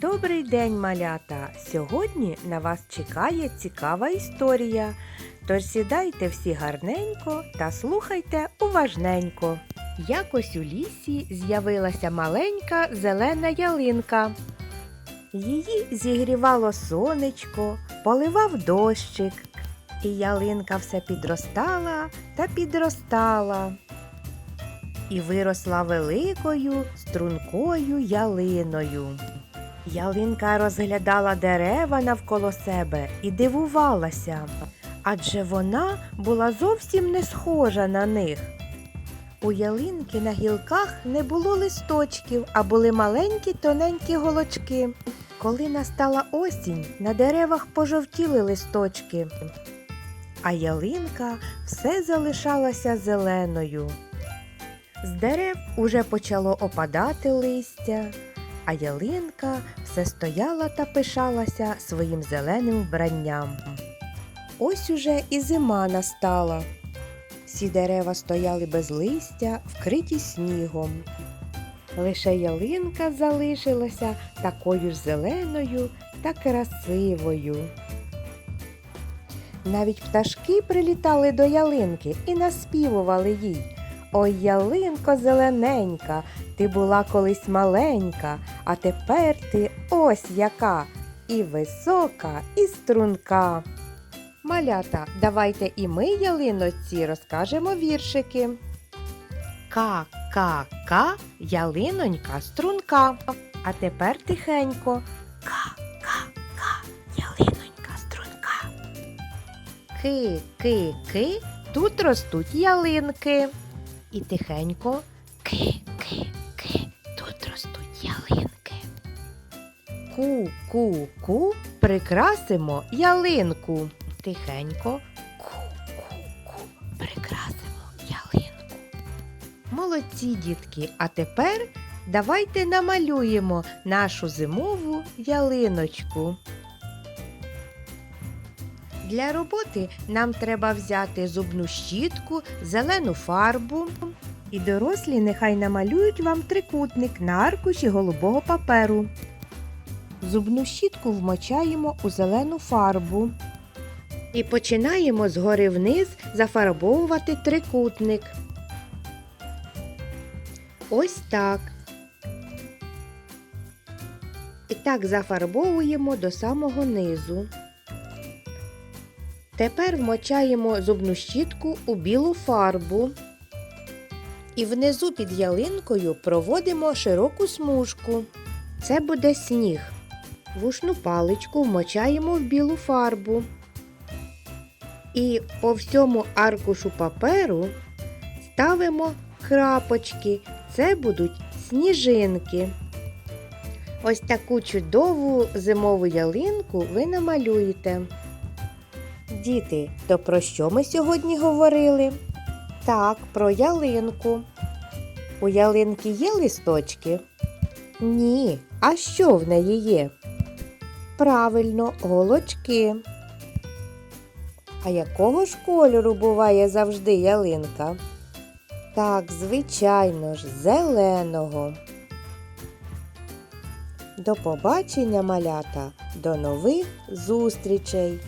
Добрий день, малята! Сьогодні на вас чекає цікава історія. Тож сідайте всі гарненько та слухайте уважненько. Якось у лісі з'явилася маленька зелена ялинка. Її зігрівало сонечко, поливав дощик, і ялинка все підростала та підростала. І виросла великою стрункою ялиною. Ялинка розглядала дерева навколо себе і дивувалася, адже вона була зовсім не схожа на них. У ялинки на гілках не було листочків, а були маленькі тоненькі голочки. Коли настала осінь, на деревах пожовтіли листочки, а ялинка все залишалася зеленою. З дерев уже почало опадати листя, а ялинка все стояла та пишалася своїм зеленим вбранням. Ось уже і зима настала. Всі дерева стояли без листя, вкриті снігом. Лише ялинка залишилася такою ж зеленою та красивою. Навіть пташки прилітали до ялинки і наспівували їй. Ой, ялинко зелененька, ти була колись маленька, а тепер ти ось яка і висока, і струнка. Малята, давайте і ми ялиноці розкажемо віршики. Ка-ка-ка, ялинонька струнка. А тепер тихенько. Ка-ка-ка, ялинонька струнка. Ки-ки-ки, тут ростуть ялинки. І тихенько ки-ки-ки, тут ростуть ялинки. Ку-ку-ку, прикрасимо ялинку. Тихенько ку-ку-ку, прикрасимо ялинку. Молодці, дітки, а тепер давайте намалюємо нашу зимову ялиночку. Для роботи нам треба взяти зубну щітку, зелену фарбу. І дорослі нехай намалюють вам трикутник на аркуші голубого паперу. Зубну щітку вмочаємо у зелену фарбу. І починаємо згори вниз зафарбовувати трикутник. Ось так. І так зафарбовуємо до самого низу. Тепер вмочаємо зубну щітку у білу фарбу. І внизу під ялинкою проводимо широку смужку. Це буде сніг. Вушну паличку вмочаємо в білу фарбу. І по всьому аркушу паперу ставимо крапочки. Це будуть сніжинки. Ось таку чудову зимову ялинку ви намалюєте. Діти, то про що ми сьогодні говорили? Так, про ялинку. У ялинки є листочки? Ні. А що в неї є? Правильно, голочки. А якого ж кольору буває завжди ялинка? Так, звичайно ж, зеленого. До побачення, малята, до нових зустрічей!